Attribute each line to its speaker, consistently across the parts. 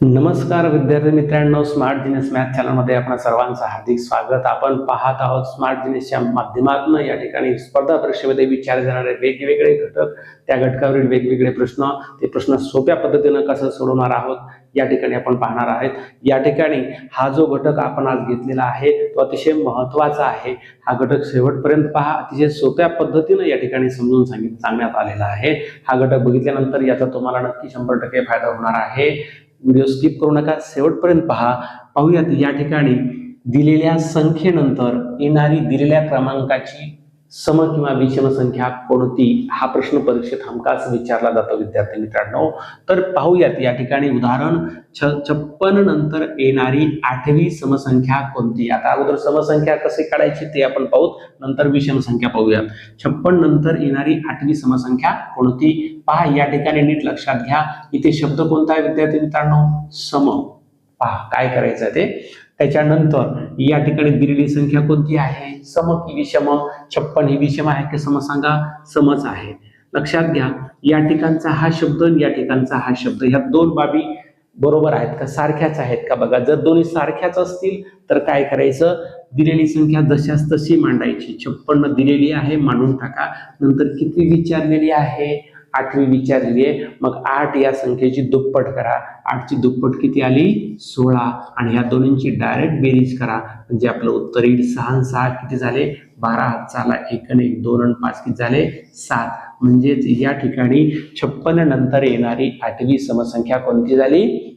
Speaker 1: नमस्कार विद्यार्थी मित्रांनो स्मार्ट जिनेस मॅथ चॅनलमध्ये आपण सर्वांचं हार्दिक स्वागत. आपण पाहत आहोत स्मार्ट जिनेसच्या माध्यमातून. या ठिकाणी स्पर्धा परीक्षेमध्ये विचारले जाणारे वेगवेगळे घटक. त्या घटकावरील वेगवेगळे प्रश्न. ते प्रश्न सोप्या पद्धतीनं कसं सोडवणार आहोत या ठिकाणी आपण पाहणार आहेत. या ठिकाणी हा जो घटक आपण आज घेतलेला आहे तो अतिशय महत्त्वाचा आहे. हा घटक शेवटपर्यंत पहा. अतिशय सोप्या पद्धतीनं या ठिकाणी समजून सांगित सांगण्यात आलेला आहे. हा घटक बघितल्यानंतर याचा तुम्हाला नक्की शंभर टक्के फायदा होणार आहे. व्हिडिओ स्किप करू नका. शेवटपर्यंत पहा. पाहूयात या ठिकाणी दिलेल्या संख्येनंतर येणारी दिलेल्या क्रमांकाची सम किंवा विषम संख्या कोणती हा प्रश्न परीक्षेत हमखास विचारला जातो विद्यार्थी मित्रांनो. तर पाहूयात या ठिकाणी उदाहरण छ छप्पन नंतर येणारी आठवी समसंख्या कोणती? आता अगोदर समसंख्या कशी काढायची ते आपण पाहूत नंतर विषम संख्या पाहूयात. छप्पन नंतर येणारी आठवी समसंख्या कोणती? पहा या ठिकाणी नीट लक्षात घ्या. इथे शब्द कोणता आहे विद्यार्थी मित्रांनो? सम. पहा काय करायचं ते? त्याच्यानंतर या ठिकाणी दिलेली संख्या कोणती आहे? सम की विषम. छप्पन ही विषम आहे की सम सांगा? समच आहे. लक्षात घ्या या ठिकाणचा हा शब्द आणि या ठिकाणचा हा शब्द ह्या दोन बाबी बरोबर आहेत का? सारख्याच आहेत का? बघा जर दोन्ही सारख्याच असतील तर काय करायचं? दिलेली संख्या जशाच तशी मांडायची. छप्पन्न दिलेली आहे मांडून टाका. नंतर किती विचारलेली आहे? आठवी विचारलेली आहे. मग आठ या संख्येची दुप्पट करा. आठची दुप्पट किती आली? सोळा. आणि ह्या दोन्हींची डायरेक्ट बेरीज करा. म्हणजे आपलं उत्तर येईल सहा सहा किती झाले? बारा. चाला एक आणि एक. दोन आणि पाच किती झाले? सात. म्हणजेच या ठिकाणी छप्पन नंतर येणारी आठवी समसंख्या कोणती झाली?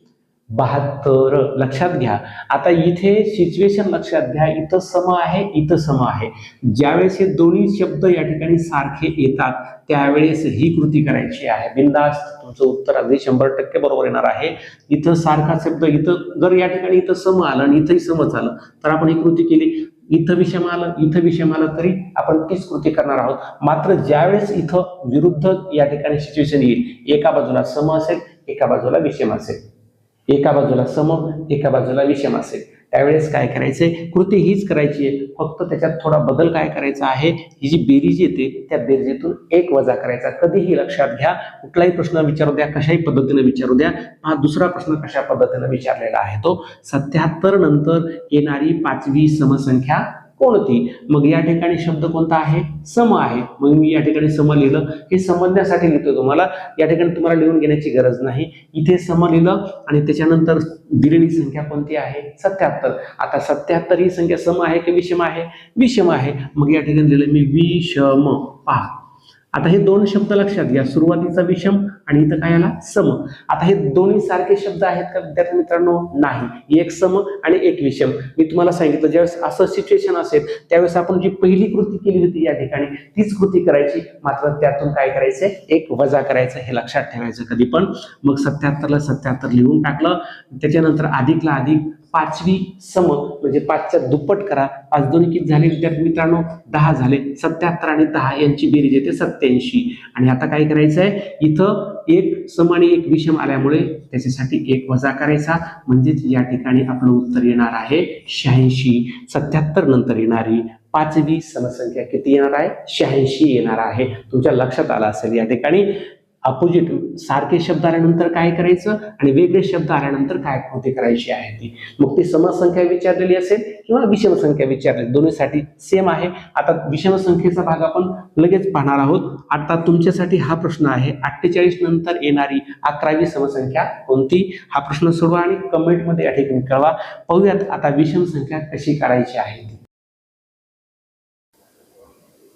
Speaker 1: बहात्तर लक्षात घ्या. आता इथे सिच्युएशन लक्षात घ्या. इथं सम आहे इथं सम आहे. ज्यावेळेस हे दोन्ही शब्द या ठिकाणी सारखे येतात त्यावेळेस ही कृती करायची आहे. बिंदास तुमचं उत्तर अगदी शंभर टक्के बरोबर येणार आहे. इथं सारखा शब्द इथं जर या ठिकाणी इथं सम आलं आणि इथंही समच आलं तर आपण ही कृती केली. इथं विषम आलं इथं विषम आलं तरी आपण तीच कृती करणार आहोत. मात्र ज्यावेळेस इथं विरुद्ध या ठिकाणी सिच्युएशन येईल एका बाजूला सम असेल एका बाजूला विषम असेल. एका बाजूला सम एका बाजूला विषम असेल. त्यावेळेस काय करायचंय? कृती हीच करायची आहे. फक्त त्याच्यात थोडा बदल काय करायचा आहे? ही जी बेरीज येते त्या बेरजेतून एक वजा करायचा. कधीही लक्षात घ्या. कुठलाही प्रश्न विचारू द्या कशाही पद्धतीने विचारू द्या. हा दुसरा प्रश्न कशा पद्धतीने विचारलेला आहे तो? सत्याहत्तर नंतर येणारी पाचवी समसंख्या कोणती मग या ठिकाणी शब्द कोणता आहे? सम आहे. मग मी या ठिकाणी सम लिहिलं. हे समजण्यासाठी लिहितो तुम्हाला. या ठिकाणी तुम्हाला लिहून घेण्याची गरज नाही. इथे सम लिहिलं आणि त्याच्यानंतर दिलेली संख्या कोणती आहे? सत्याहत्तर. आता सत्याहत्तर ही संख्या सम आहे की विषम आहे? विषम आहे. मग या ठिकाणी लिहिलं मी विषम. पहा. आता हे दोन शब्द लक्षात घ्या. सुरुवातीचा विषम आणि इथं काय आला? सम. आता हे दोन्ही सारखे शब्द आहेत का विद्यार्थी मित्रांनो? नाही. एक सम आणि एक विषम. मी तुम्हाला सांगितलं ज्यावेळेस असं सिच्युएशन असेल त्यावेळेस आपण जी पहिली कृती केली होती या ठिकाणी तीच कृती करायची. मात्र त्यातून काय करायचंय? एक वजा करायचं हे लक्षात ठेवायचं कधी पण मग सत्याहत्तरला सत्याहत्तर लिहून टाकलं. त्याच्यानंतर अधिकला अधिक पाचवी सम म्हणजे पाचच्या दुप्पट करा. पाच दोन्ही किती झाले? विद्यार्थी मित्रांनो दहा झाले. सत्याहत्तर आणि दहा यांची बेरीज येते सत्याऐंशी. आणि आता काय करायचं आहे इथं एक सम आणि एक विषम आल्यामुळे त्याच्यासाठी एक वजा करायचा. म्हणजेच या ठिकाणी आपलं उत्तर येणार आहे शहाऐंशी. सत्याहत्तर नंतर येणारी पाचवी समसंख्या किती येणार आहे? शहाऐंशी येणार आहे. तुमच्या लक्षात आलं असेल या ठिकाणी? अपोजिट सारखे शब्द आल्यानंतर काय करायचं? आणि वेगळे शब्द आल्यानंतर काय कृती करायची आहे ती? मग ती समसंख्या विचारलेली असेल किंवा विषम संख्या विचारलेली दोन्हीसाठी सेम आहे. आता विषम संख्येचा भाग आपण लगेच पाहणार आहोत. आता तुमच्यासाठी हा प्रश्न आहे. अठ्ठेचाळीस नंतर येणारी अकरावी समसंख्या कोणती? हा प्रश्न सोडवा आणि कमेंटमध्ये या ठिकाणी कळवा. पाहूयात आता विषम संख्या कशी काढायची आहे ती.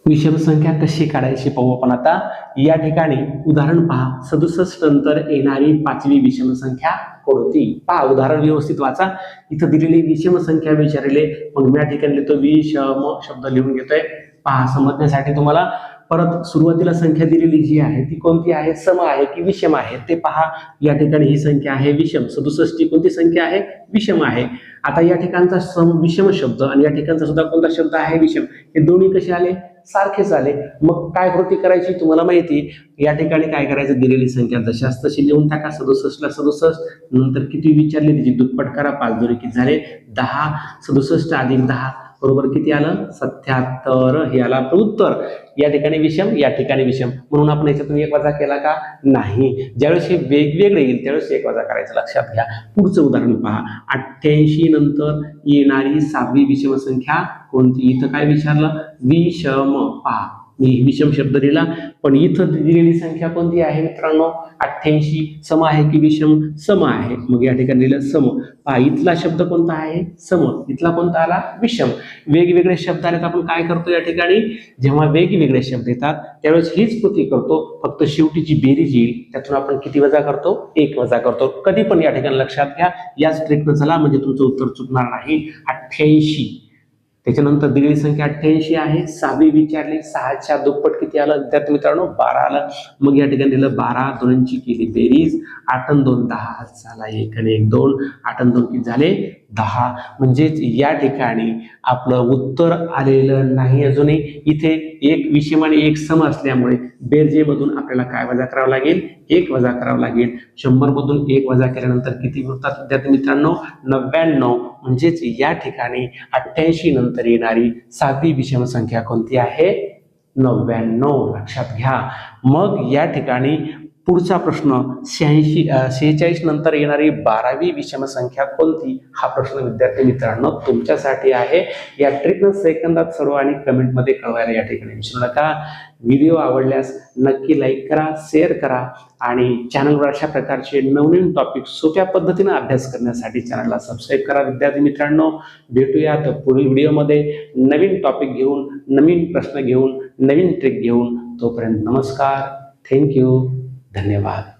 Speaker 1: विषम संख्या कशी काढायची पाहू आपण आता. या ठिकाणी उदाहरण पहा. सदुसष्ट नंतर येणारी पाचवी विषम संख्या कोणती पहा उदाहरण व्यवस्थित वाचा. इथं दिलेली विषम संख्या विचारले. मग मी या ठिकाणी लिहितो विषम शब्द लिहून घेतोय. पहा समजण्यासाठी तुम्हाला परत सुरुवातीला संख्या दिलेली जी आहे ती कोणती आहे? सम आहे की विषम आहे? ते पहा. या ठिकाणी ही संख्या आहे विषम. सदुसष्ट कोणती संख्या आहे? विषम आहे. आता या ठिकाणचा सम विषम शब्द आणि या ठिकाणचा सुद्धा कोणता शब्द आहे? विषम. हे दोन्ही कसे आले? सारखेच आले मग काय कृती करायची तुम्हाला माहिती? या ठिकाणी काय करायचं? दिलेली संख्या जशाच तशी लिहून टाका. सदुसष्टला सदुसष्ट. नंतर किती विचारले? त्याची दुप्पट करा. पाच दोन्ही किती झाले? दहा. सदुसष्ट अधिक दहा. बरोबर किती आलं? सत्याहत्तर. हे आलं आपलं उत्तर. या ठिकाणी विषम या ठिकाणी विषम. म्हणून आपण याच्यातून एक वजा केला का? नाही. ज्यावेळेस हे वेगवेगळे येईल त्यावेळेस एक वजा करायचं लक्षात घ्या. पुढचं उदाहरण पहा. अठ्ठ्याऐंशी नंतर येणारी सहावी विषम संख्या कोणती? इथं काय विचारलं? विषम. पहा. मी विषम शब्द दिला. पण इथं दिलेली संख्या कोणती आहे मित्रांनो? अठ्ठ्याऐंशी सम आहे की विषम? सम आहे. मग या ठिकाणी दिलं सम. पहा इथला शब्द कोणता आहे? सम. इथला कोणता आला? विषम. वेगवेगळे शब्द आले तर आपण काय करतो या ठिकाणी? जेव्हा वेगवेगळे शब्द येतात त्यावेळेस हीच कृती करतो. फक्त शेवटी जी बेरीज येईल. त्यातून आपण किती वजा करतो? एक वजा करतो. कधी पण या ठिकाणी लक्षात घ्या. याच ट्रिकनं चला म्हणजे तुमचं उत्तर चुकणार नाही. अठ्ठ्याऐंशी. त्याच्यानंतर दिलेली संख्या अठ्ठ्याऐंशी आहे. सहावी विचारली सहाच्या दुप्पट किती आलं? विद्यार्थी मित्रांनो बारा आलं. मग या ठिकाणी दिलं बारा दोनची केली बेरीज. आठ दोन दहा झाला एक आणि एक दोन. आठ दोन किती झाले? दहा. म्हणजेच या ठिकाणी आपलं उत्तर आलेलं नाही अजूनही. इथे एक विषम आणि एक सम असल्यामुळे बेरजेमधून आपल्याला काय वजा करावं लागेल? एक वजा करावं लागेल. शंभर मधून एक वजा केल्यानंतर किती होतात? विद्यार्थी मित्रांनो नव्याण्णव. म्हणजेच या ठिकाणी अठ्ठ्याऐंशी नंतर येणारी सातवी विषम संख्या कोणती आहे? नव्याण्णव. लक्षात घ्या. मग या ठिकाणी पुढचा प्रश्न शहाऐंशी शेहेचाळीस नंतर येणारी बारावी विषम संख्या कोणती? हा प्रश्न विद्यार्थी मित्रांनो तुमच्यासाठी आहे. या ट्रिकनं सेकंदात सर्व आणि कमेंटमध्ये कळवायला या ठिकाणी विसरू नका. व्हिडिओ आवडल्यास नक्की लाईक करा शेअर करा आणि चॅनलवर अशा प्रकारचे नवनवीन टॉपिक सोप्या पद्धतीनं अभ्यास करण्यासाठी चॅनलला सबस्क्राईब करा. विद्यार्थी मित्रांनो भेटूयात पुढील व्हिडिओमध्ये. नवीन टॉपिक घेऊन नवीन प्रश्न घेऊन नवीन ट्रिक घेऊन तोपर्यंत नमस्कार. थँक्यू धन्यवाद.